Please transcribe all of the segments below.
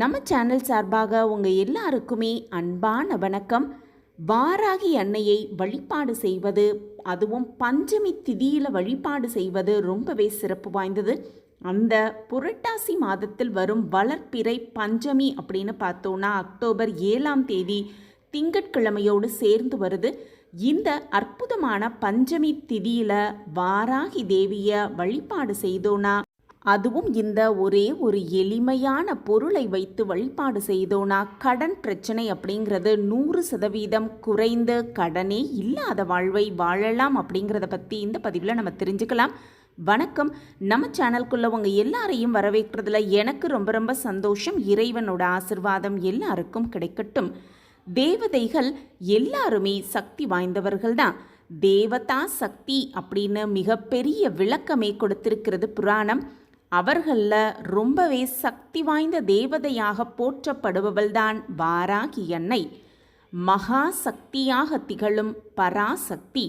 நம்ம சேனல் சார்பாக உங்கள் எல்லாருக்குமே அன்பான வணக்கம். வாராகி அன்னையை வழிபாடு செய்வது அதுவும் பஞ்சமி திதியில் வழிபாடு செய்வது ரொம்பவே சிறப்பு வாய்ந்தது. அந்த புரட்டாசி மாதத்தில் வரும் வளர்ப்பிறை பஞ்சமி அப்படின்னு பார்த்தோன்னா அக்டோபர் ஏழாம் தேதி திங்கட்கிழமையோடு சேர்ந்து வருது. இந்த அற்புதமான பஞ்சமி திதியில் வாராகி தேவியை வழிபாடு செய்தோன்னா அதுவும் இந்த ஒரே ஒரு எளிமையான பொருளை வைத்து வழிபாடு செய்தோன்னா கடன் பிரச்சனை அப்படிங்கிறது நூறு சதவீதம் குறைந்து கடனே இல்லாத வாழ்வை வாழலாம் அப்படிங்கிறத பற்றி இந்த பதிவில் நம்ம தெரிஞ்சுக்கலாம். வணக்கம். நம்ம சேனல்குள்ளவங்க எல்லாரையும் வரவேற்கிறதுல எனக்கு ரொம்ப ரொம்ப சந்தோஷம். இறைவனோட ஆசிர்வாதம் எல்லாருக்கும் கிடைக்கட்டும். தேவதைகள் எல்லாருமே சக்தி வாய்ந்தவர்கள் தான். தேவதா சக்தி அப்படின்னு மிகப்பெரிய விளக்கமே கொடுத்திருக்கிறது புராணம். அவர்களில் ரொம்பவே சக்தி வாய்ந்த தேவதையாக போற்றப்படுபவள்தான் வாராகி அன்னை. மகா சக்தியாக திகழும் பராசக்தி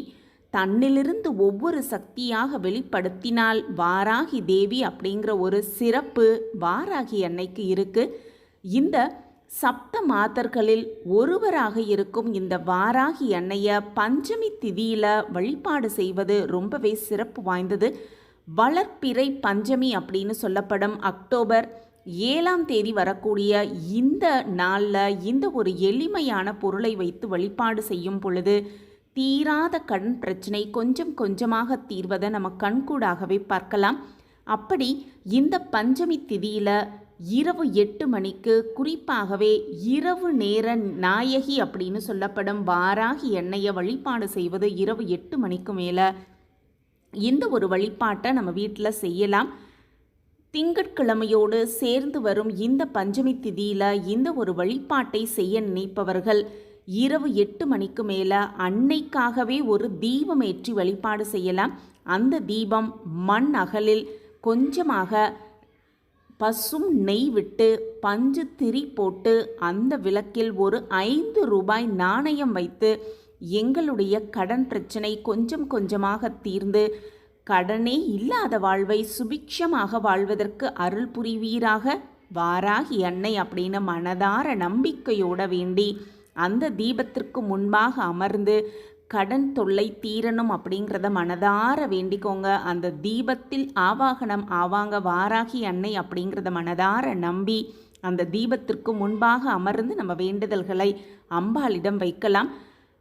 தன்னிலிருந்து ஒவ்வொரு சக்தியாக வெளிப்படுத்தினால் வாராகி தேவி அப்படிங்கிற ஒரு சிறப்பு வாராகி அன்னைக்கு இருக்கு. இந்த சப்த மாதர்களில் ஒருவராக இருக்கும் இந்த வாராகி அன்னைய பஞ்சமி திதியில் வழிபாடு செய்வது ரொம்பவே சிறப்பு வாய்ந்தது. வளர்ப்பிறை பஞ்சமி அப்படின்னு சொல்லப்படும் அக்டோபர் ஏழாம் தேதி வரக்கூடிய இந்த நாளில் இந்த ஒரு எளிமையான பொருளை வைத்து வழிபாடு செய்யும் பொழுது தீராத கடன் பிரச்சனை கொஞ்சம் கொஞ்சமாக தீர்வதை நம்ம கண்கூடாகவே பார்க்கலாம். அப்படி இந்த பஞ்சமி திதியில் இரவு எட்டு மணிக்கு குறிப்பாகவே இரவு நேர நாயகி அப்படின்னு சொல்லப்படும் வாராகி எண்ணெயை வழிபாடு செய்வது இரவு எட்டு மணிக்கு மேலே இந்த ஒரு வழிபாட்டை நம்ம வீட்டில் செய்யலாம். திங்கட்கிழமையோடு சேர்ந்து வரும் இந்த பஞ்சமி திதியில் இந்த ஒரு வழிபாட்டை செய்ய நினைப்பவர்கள் இரவு எட்டு மணிக்கு மேலே அன்னைக்காகவே ஒரு தீபம் ஏற்றி வழிபாடு செய்யலாம். அந்த தீபம் மண் அகலில் கொஞ்சமாக பசும் நெய் விட்டு பஞ்சு திரி போட்டு அந்த விளக்கில் ஒரு ஐந்து ரூபாய் நாணயம் வைத்து எங்களுடைய கடன் பிரச்சனை கொஞ்சம் கொஞ்சமாக தீர்ந்து கடனே இல்லாத வாழ்வை சுபிக்ஷமாக வாழ்வதற்கு அருள் புரிவீராக? வாராகி அன்னை அப்படின்னு மனதார நம்பிக்கையோட வேண்டி அந்த தீபத்திற்கு முன்பாக அமர்ந்து கடன் தொல்லை தீரணும் அப்படிங்கிறத மனதார வேண்டிக்கோங்க. அந்த தீபத்தில் ஆவாகனம் ஆவாங்க வாராகி அன்னை அப்படிங்கிறத மனதார நம்பி அந்த தீபத்திற்கு முன்பாக அமர்ந்து நம்ம வேண்டுதல்களை அம்பாளிடம் வைக்கலாம்.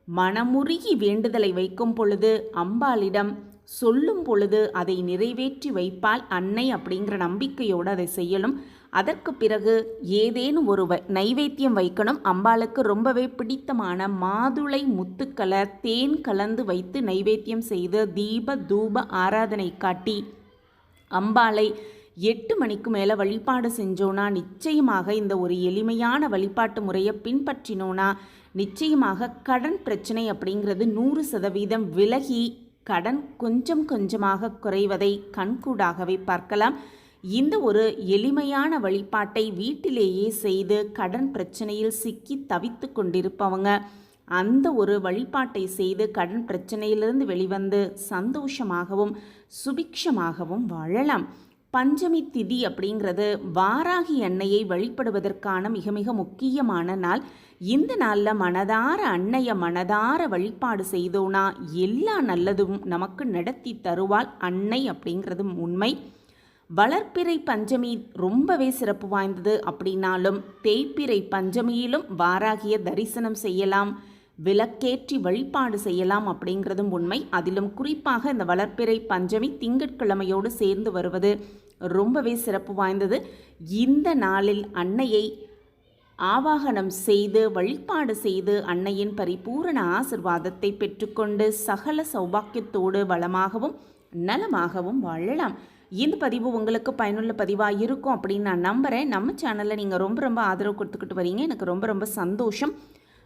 மனமுருகி வேண்டுதலை வைக்கும் பொழுது அம்பாளிடம் சொல்லும் பொழுது அதை நிறைவேற்றி வைப்பால் அன்னை அப்படிங்கிற நம்பிக்கையோடு அதை செய்யணும் அதற்கு பிறகு ஏதேனும் ஒரு நைவேத்தியம் வைக்கணும். அம்பாளுக்கு ரொம்பவே பிடித்தமான மாதுளை முத்துக்களை தேன் கலந்து வைத்து நைவேத்தியம் செய்து தீப தூப ஆராதனை காட்டி அம்பாளை எட்டு மணிக்கு மேலே வழிபாடு செஞ்சோன்னா நிச்சயமாக இந்த ஒரு எளிமையான வழிபாட்டு முறையை பின்பற்றினோன்னா நிச்சயமாக கடன் பிரச்சனை அப்படிங்கிறது நூறு சதவீதம் விலகி கடன் கொஞ்சம் கொஞ்சமாக குறைவதை கண்கூடாகவே பார்க்கலாம். இந்த ஒரு எளிமையான வழிபாட்டை வீட்டிலேயே செய்து கடன் பிரச்சனையில் சிக்கி தவித்து கொண்டிருப்பவங்க அந்த ஒரு வழிபாட்டை செய்து கடன் பிரச்சனையிலிருந்து வெளிவந்து சந்தோஷமாகவும் சுபிக்ஷமாகவும் வாழலாம். பஞ்சமி திதி அப்படிங்கிறது வாராகி அன்னையை வழிபடுவதற்கான மிக மிக முக்கியமான நாள். இந்த நாளில் மனதார அன்னைய மனதார வழிபாடு செய்தோனா எல்லா நல்லதும் நமக்கு நடத்தி தருவாள் அன்னை அப்படிங்கிறது உண்மை. வளர்ப்பிறை பஞ்சமி ரொம்பவே சிறப்பு வாய்ந்தது அப்படின்னாலும் தேய்ப்பிறை பஞ்சமியிலும் வாராகிய தரிசனம் செய்யலாம் விளக்கேற்றி வழிபாடு செய்யலாம் அப்படிங்கிறதும் உண்மை. அதிலும் குறிப்பாக இந்த வளர்ப்பிறை பஞ்சமி திங்கட்கிழமையோடு சேர்ந்து வருவது ரொம்பவே சிறப்பு வாய்ந்தது. இந்த நாளில் அன்னையை ஆவாகனம் செய்து வழிபாடு செய்து அன்னையின் பரிபூரண ஆசிர்வாதத்தை பெற்றுக்கொண்டு சகல சௌபாக்கியத்தோடு வளமாகவும் நலமாகவும் வாழலாம். இந்த பதிவு உங்களுக்கு பயனுள்ள பதிவாக இருக்கும் அப்படின்னு நான் நம்புகிறேன் நம்ம சேனலில் நீங்கள் ரொம்ப ரொம்ப ஆதரவு கொடுத்துக்கிட்டு வரீங்க. எனக்கு ரொம்ப ரொம்ப சந்தோஷம்.